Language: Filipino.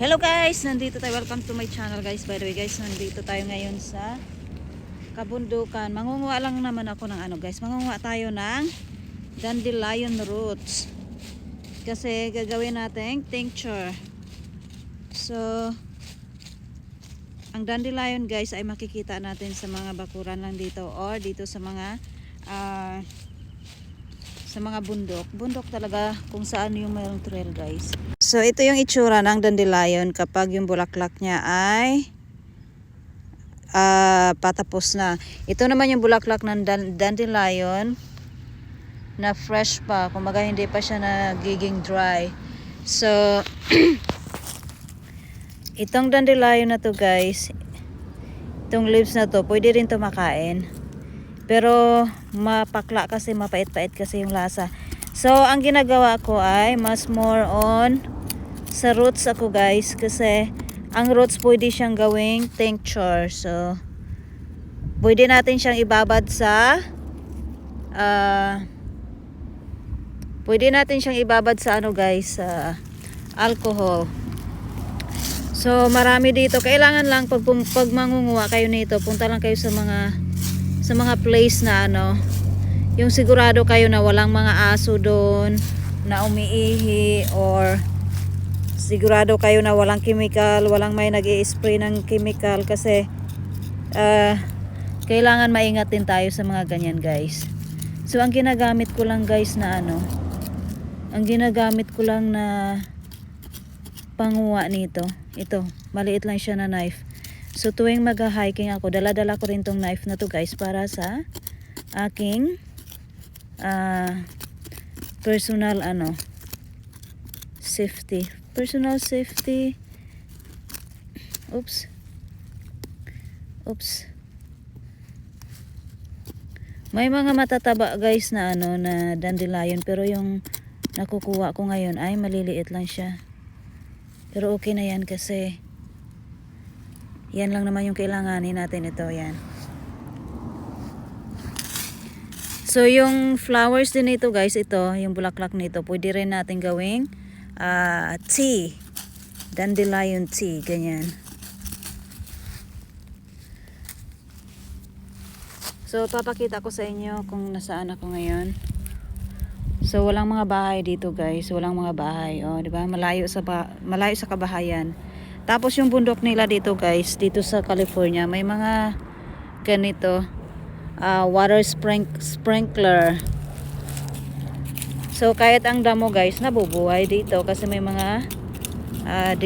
Hello guys! Nandito tayo. Welcome to my channel guys. By the way guys, nandito tayo ngayon sa kabundukan. Mangunguha lang naman ako ng ano guys. Mangunguha tayo ng dandelion roots. Kasi gagawin natin tincture. So, ang dandelion guys ay makikita natin sa mga bakuran lang dito or dito sa mga ah, sa mga bundok. Bundok talaga kung saan yung mayroong trail guys. So ito yung itsura ng dandelion kapag yung bulaklak niya ay ah, patapos na. Ito naman yung bulaklak ng dan- dandelion na fresh pa. Kumbaga hindi pa siya nagiging dry. So itong dandelion na to guys, itong leaves na to, pwede rin to makain. Pero mapakla kasi mapait-pait kasi yung lasa. So ang ginagawa ko ay mas more on sa roots ako guys kasi ang roots pwede siyang gawing tincture. So pwede natin siyang ibabad sa ah pwede natin siyang ibabad sa ano guys sa alcohol. So marami dito. Kailangan lang pag, pag mangunguha kayo nito, punta lang kayo sa mga sa mga place na ano, yung sigurado kayo na walang mga aso doon na umiihi or sigurado kayo na walang chemical, walang may nag spray ng chemical kasi ah, kailangan maingat din tayo sa mga ganyan guys. So ang ginagamit ko lang guys na ano, ang ginagamit ko lang na panguha nito, ito, maliit lang siya na knife. So tuwing mag-hiking ako, dala-dala ko rin tong knife na to guys para sa aking ah, personal ano safety. Personal safety. Oops. Oops. May mga matataba guys na ano na dandelion pero yung nakukuha ko ngayon ay maliliit lang siya. Pero okay na yan kasi yan lang naman yung kailanganin natin ito yan. So yung flowers din nito guys, ito, yung bulaklak nito, pwede rin natin gawing ah, tea. Dandelion tea, ganyan. So papakita ko sa inyo kung nasaan ako ngayon. So walang mga bahay dito guys, walang mga bahay, oh, 'di ba? Malayo sa ba- malayo sa kabahayan. Tapos yung bundok nila dito guys, dito sa California, may mga ganito ah, water sprink- sprinkler. So kahit ang damo guys nabubuhay dito kasi may mga dil-